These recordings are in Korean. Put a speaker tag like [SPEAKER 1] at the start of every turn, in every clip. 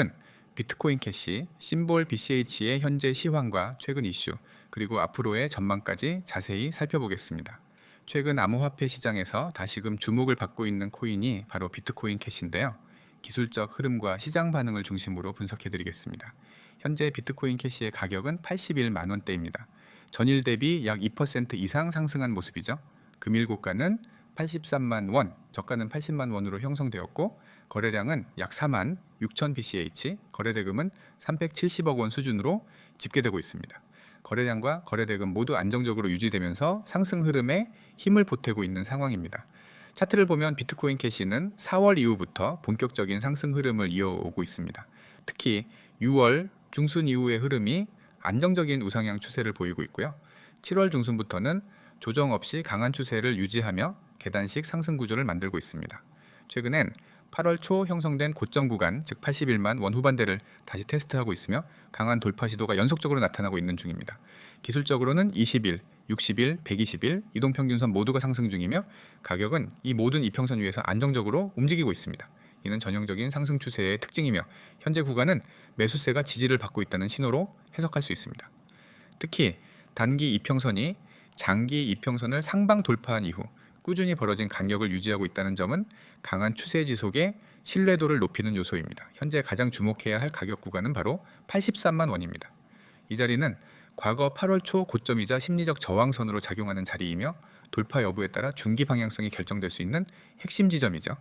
[SPEAKER 1] 오늘은 비트코인 캐시, 심볼 BCH의 현재 시황과 최근 이슈, 그리고 앞으로의 전망까지 자세히 살펴보겠습니다. 최근 암호화폐 시장에서 다시금 주목을 받고 있는 코인이 바로 비트코인 캐시인데요. 기술적 흐름과 시장 반응을 중심으로 분석해 드리겠습니다. 현재 비트코인 캐시의 가격은 81만 원대입니다. 전일 대비 약 2% 이상 상승한 모습이죠. 금일 고가는 83만 원, 저가는 80만 원으로 형성되었고 거래량은 약 4만 6천 BCH, 거래대금은 370억 원 수준으로 집계되고 있습니다. 거래량과 거래대금 모두 안정적으로 유지되면서 상승 흐름에 힘을 보태고 있는 상황입니다. 차트를 보면 비트코인 캐시는 4월 이후부터 본격적인 상승 흐름을 이어오고 있습니다. 특히 6월 중순 이후의 흐름이 안정적인 우상향 추세를 보이고 있고요. 7월 중순부터는 조정 없이 강한 추세를 유지하며 계단식 상승 구조를 만들고 있습니다. 최근엔 8월 초 형성된 고점 구간, 즉 81만 원 후반대를 다시 테스트하고 있으며 강한 돌파 시도가 연속적으로 나타나고 있는 중입니다. 기술적으로는 20일, 60일, 120일 이동평균선 모두가 상승 중이며 가격은 이 모든 이평선 위에서 안정적으로 움직이고 있습니다. 이는 전형적인 상승 추세의 특징이며 현재 구간은 매수세가 지지를 받고 있다는 신호로 해석할 수 있습니다. 특히 단기 이평선이 장기 이평선을 상방 돌파한 이후 꾸준히 벌어진 간격을 유지하고 있다는 점은 강한 추세 지속의 신뢰도를 높이는 요소입니다. 현재 가장 주목해야 할 가격 구간은 바로 83만 원입니다. 이 자리는 과거 8월 초 고점이자 심리적 저항선으로 작용하는 자리이며 돌파 여부에 따라 중기 방향성이 결정될 수 있는 핵심 지점이죠.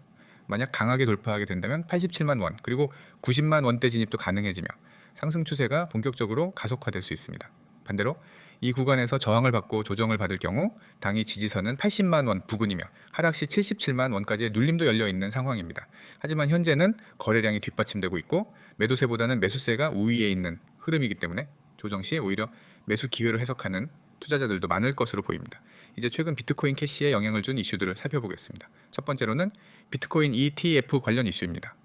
[SPEAKER 1] 만약 강하게 돌파하게 된다면 87만 원 그리고 90만 원대 진입도 가능해지며 상승 추세가 본격적으로 가속화될 수 있습니다. 반대로 이 구간에서 저항을 받고 조정을 받을 경우 당이 지지선은 80만 원 부근이며 하락 시 77만 원까지의 눌림도 열려 있는 상황입니다. 하지만 현재는 거래량이 뒷받침되고 있고 매도세보다는 매수세가 우위에 있는 흐름이기 때문에 조정 시 오히려 매수 기회로 해석하는 투자자들도 많을 것으로 보입니다. 이제 최근 비트코인 캐시에 영향을 준 이슈들을 살펴보겠습니다. 첫 번째로는 비트코인 ETF 관련 이슈입니다.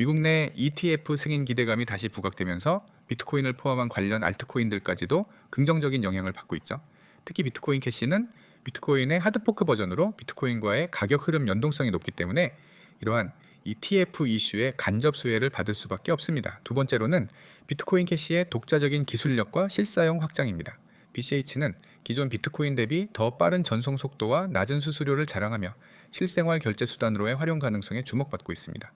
[SPEAKER 1] 미국 내 ETF 승인 기대감이 다시 부각되면서 비트코인을 포함한 관련 알트코인들까지도 긍정적인 영향을 받고 있죠. 특히 비트코인 캐시는 비트코인의 하드포크 버전으로 비트코인과의 가격 흐름 연동성이 높기 때문에 이러한 ETF 이슈의 간접 수혜를 받을 수밖에 없습니다. 두 번째로는 비트코인 캐시의 독자적인 기술력과 실사용 확장입니다. BCH는 기존 비트코인 대비 더 빠른 전송 속도와 낮은 수수료를 자랑하며 실생활 결제 수단으로의 활용 가능성에 주목받고 있습니다.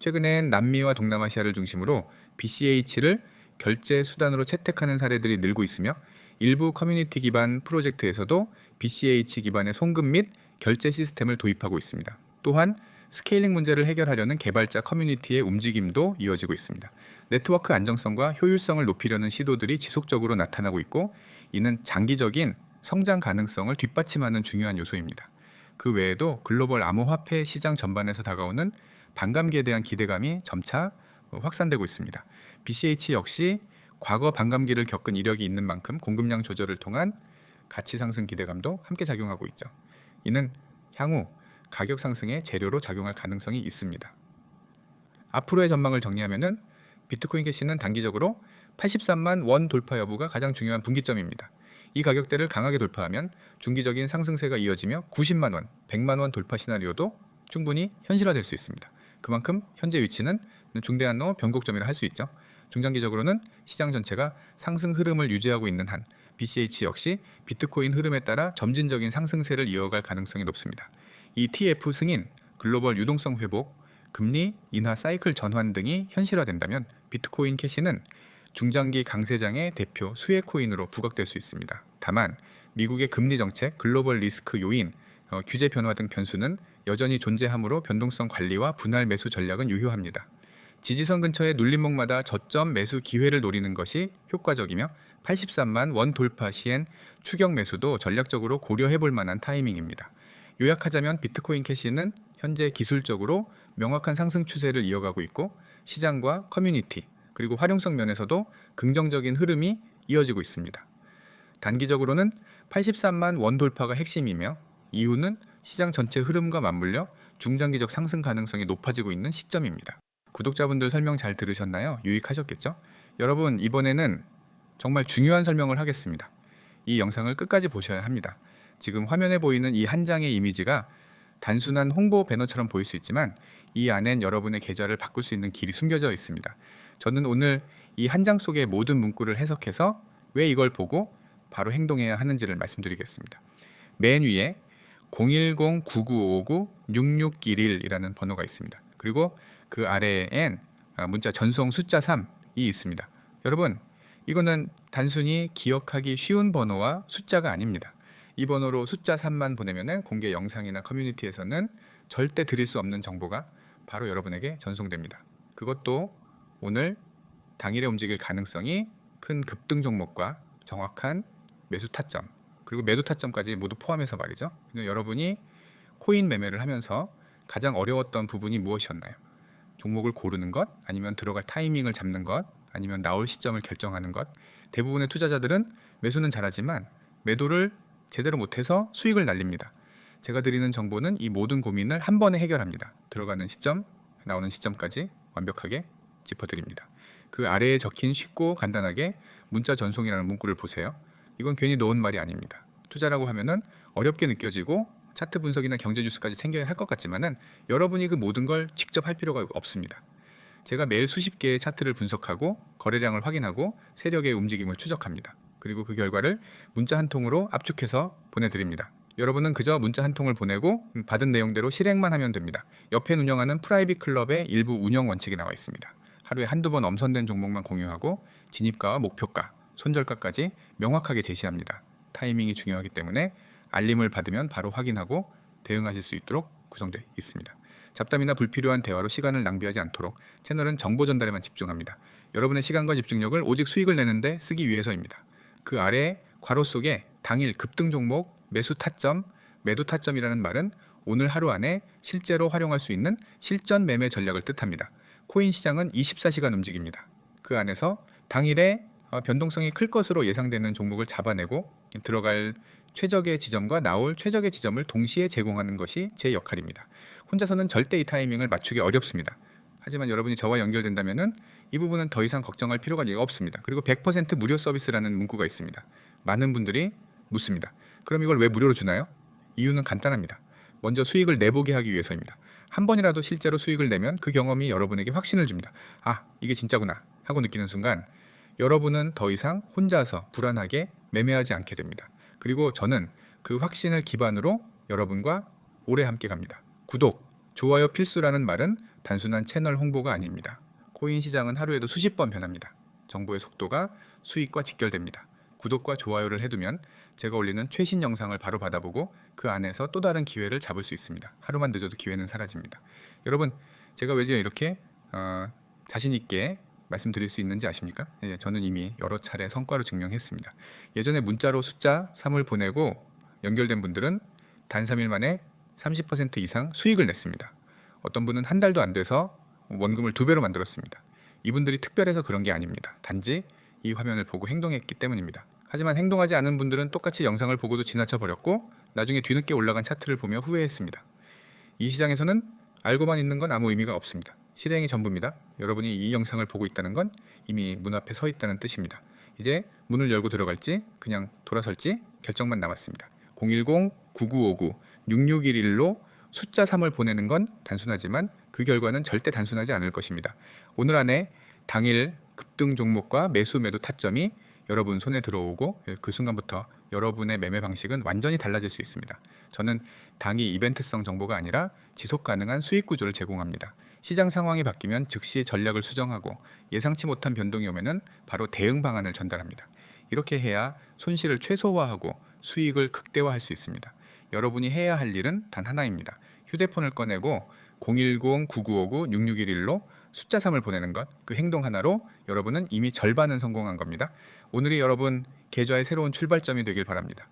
[SPEAKER 1] 최근엔 남미와 동남아시아를 중심으로 BCH를 결제 수단으로 채택하는 사례들이 늘고 있으며 일부 커뮤니티 기반 프로젝트에서도 BCH 기반의 송금 및 결제 시스템을 도입하고 있습니다. 또한 스케일링 문제를 해결하려는 개발자 커뮤니티의 움직임도 이어지고 있습니다. 네트워크 안정성과 효율성을 높이려는 시도들이 지속적으로 나타나고 있고 이는 장기적인 성장 가능성을 뒷받침하는 중요한 요소입니다. 그 외에도 글로벌 암호화폐 시장 전반에서 다가오는 반감기에 대한 기대감이 점차 확산되고 있습니다. BCH 역시 과거 반감기를 겪은 이력이 있는 만큼 공급량 조절을 통한 가치 상승 기대감도 함께 작용하고 있죠. 이는 향후 가격 상승의 재료로 작용할 가능성이 있습니다. 앞으로의 전망을 정리하면은 비트코인 캐시는 단기적으로 83만 원 돌파 여부가 가장 중요한 분기점입니다. 이 가격대를 강하게 돌파하면 중기적인 상승세가 이어지며 90만 원, 100만 원 돌파 시나리오도 충분히 현실화될 수 있습니다. 그만큼 현재 위치는 중대한 너 변곡점이라 할 수 있죠. 중장기적으로는 시장 전체가 상승 흐름을 유지하고 있는 한 BCH 역시 비트코인 흐름에 따라 점진적인 상승세를 이어갈 가능성이 높습니다. ETF 승인, 글로벌 유동성 회복, 금리 인하 사이클 전환 등이 현실화된다면 비트코인 캐시는 중장기 강세장의 대표 수혜 코인으로 부각될 수 있습니다. 다만 미국의 금리 정책, 글로벌 리스크 요인, 어, 규제 변화 등 변수는 여전히 존재하므로 변동성 관리와 분할 매수 전략은 유효합니다. 지지선 근처의 눌림목마다 저점 매수 기회를 노리는 것이 효과적이며 83만 원 돌파 시엔 추격 매수도 전략적으로 고려해 볼 만한 타이밍입니다. 요약하자면 비트코인 캐시는 현재 기술적으로 명확한 상승 추세를 이어가고 있고 시장과 커뮤니티 그리고 활용성 면에서도 긍정적인 흐름이 이어지고 있습니다. 단기적으로는 83만 원 돌파가 핵심이며 이후는 시장 전체 흐름과 맞물려 중장기적 상승 가능성이 높아지고 있는 시점입니다. 구독자분들 설명 잘 들으셨나요? 유익하셨겠죠? 여러분 이번에는 정말 중요한 설명을 하겠습니다. 이 영상을 끝까지 보셔야 합니다. 지금 화면에 보이는 이 한 장의 이미지가 단순한 홍보 배너처럼 보일 수 있지만 이 안엔 여러분의 계좌를 바꿀 수 있는 길이 숨겨져 있습니다. 저는 오늘 이 한 장 속의 모든 문구를 해석해서 왜 이걸 보고 바로 행동해야 하는지를 말씀드리겠습니다. 맨 위에 010-9959-6611이라는 번호가 있습니다. 그리고 그 아래엔 아, 문자 전송 숫자 3이 있습니다. 여러분, 이거는 단순히 기억하기 쉬운 번호와 숫자가 아닙니다. 이 번호로 숫자 3만 보내면은 공개 영상이나 커뮤니티에서는 절대 드릴 수 없는 정보가 바로 여러분에게 전송됩니다. 그것도 오늘 당일에 움직일 가능성이 큰 급등 종목과 정확한 매수 타점 그리고 매도 타점까지 모두 포함해서 말이죠. 여러분이 코인 매매를 하면서 가장 어려웠던 부분이 무엇이었나요? 종목을 고르는 것, 아니면 들어갈 타이밍을 잡는 것, 아니면 나올 시점을 결정하는 것. 대부분의 투자자들은 매수는 잘하지만 매도를 제대로 못해서 수익을 날립니다. 제가 드리는 정보는 이 모든 고민을 한 번에 해결합니다. 들어가는 시점, 나오는 시점까지 완벽하게 짚어드립니다. 그 아래에 적힌 쉽고 간단하게 문자 전송이라는 문구를 보세요. 이건 괜히 넣은 말이 아닙니다. 투자라고 하면은 어렵게 느껴지고 차트 분석이나 경제 뉴스까지 챙겨야 할 것 같지만은 여러분이 그 모든 걸 직접 할 필요가 없습니다. 제가 매일 수십 개의 차트를 분석하고 거래량을 확인하고 세력의 움직임을 추적합니다. 그리고 그 결과를 문자 한 통으로 압축해서 보내드립니다. 여러분은 그저 문자 한 통을 보내고 받은 내용대로 실행만 하면 됩니다. 옆에 운영하는 프라이빗 클럽의 일부 운영 원칙이 나와 있습니다. 하루에 한두 번 엄선된 종목만 공유하고 진입가와 목표가, 손절가까지 명확하게 제시합니다. 타이밍이 중요하기 때문에 알림을 받으면 바로 확인하고 대응하실 수 있도록 구성되어 있습니다. 잡담이나 불필요한 대화로 시간을 낭비하지 않도록 채널은 정보 전달에만 집중합니다. 여러분의 시간과 집중력을 오직 수익을 내는데 쓰기 위해서입니다. 그 아래 괄호 속에 당일 급등 종목 매수 타점, 매도 타점이라는 말은 오늘 하루 안에 실제로 활용할 수 있는 실전 매매 전략을 뜻합니다. 코인 시장은 24시간 움직입니다. 그 안에서 당일에 어, 변동성이 클 것으로 예상되는 종목을 잡아내고 들어갈 최적의 지점과 나올 최적의 지점을 동시에 제공하는 것이 제 역할입니다. 혼자서는 절대 이 타이밍을 맞추기 어렵습니다. 하지만 여러분이 저와 연결된다면은 이 부분은 더 이상 걱정할 필요가 없습니다. 그리고 100% 무료 서비스라는 문구가 있습니다. 많은 분들이 묻습니다. 그럼 이걸 왜 무료로 주나요? 이유는 간단합니다. 먼저 수익을 내보게 하기 위해서입니다. 한 번이라도 실제로 수익을 내면 그 경험이 여러분에게 확신을 줍니다. 아, 이게 진짜구나 하고 느끼는 순간 여러분은 더 이상 혼자서 불안하게 매매하지 않게 됩니다. 그리고 저는 그 확신을 기반으로 여러분과 오래 함께 갑니다. 구독, 좋아요 필수라는 말은 단순한 채널 홍보가 아닙니다. 코인 시장은 하루에도 수십 번 변합니다. 정보의 속도가 수익과 직결됩니다. 구독과 좋아요를 해두면 제가 올리는 최신 영상을 바로 받아보고 그 안에서 또 다른 기회를 잡을 수 있습니다. 하루만 늦어도 기회는 사라집니다. 여러분, 제가 왜 이렇게 어, 자신 있게 말씀드릴 수 있는지 아십니까? 예, 저는 이미 여러 차례 성과로 증명했습니다. 예전에 문자로 숫자 3을 보내고 연결된 분들은 단 3일 만에 30% 이상 수익을 냈습니다. 어떤 분은 한 달도 안 돼서 원금을 두 배로 만들었습니다. 이분들이 특별해서 그런 게 아닙니다. 단지 이 화면을 보고 행동했기 때문입니다. 하지만 행동하지 않은 분들은 똑같이 영상을 보고도 지나쳐 버렸고 나중에 뒤늦게 올라간 차트를 보며 후회했습니다. 이 시장에서는 알고만 있는 건 아무 의미가 없습니다. 실행이 전부입니다. 여러분이 이 영상을 보고 있다는 건 이미 문 앞에 서 있다는 뜻입니다. 이제 문을 열고 들어갈지 그냥 돌아설지 결정만 남았습니다. 010-9959-6611로 숫자 3을 보내는 건 단순하지만 그 결과는 절대 단순하지 않을 것입니다. 오늘 안에 당일 급등 종목과 매수 매도 타점이 여러분 손에 들어오고 그 순간부터 여러분의 매매 방식은 완전히 달라질 수 있습니다. 저는 당이 이벤트성 정보가 아니라 지속 가능한 수익 구조를 제공합니다. 시장 상황이 바뀌면 즉시 전략을 수정하고 예상치 못한 변동이 오면은 바로 대응 방안을 전달합니다. 이렇게 해야 손실을 최소화하고 수익을 극대화할 수 있습니다. 여러분이 해야 할 일은 단 하나입니다. 휴대폰을 꺼내고 010-9959-6611로 숫자 3을 보내는 것, 그 행동 하나로 여러분은 이미 절반은 성공한 겁니다. 오늘이 여러분 계좌의 새로운 출발점이 되길 바랍니다.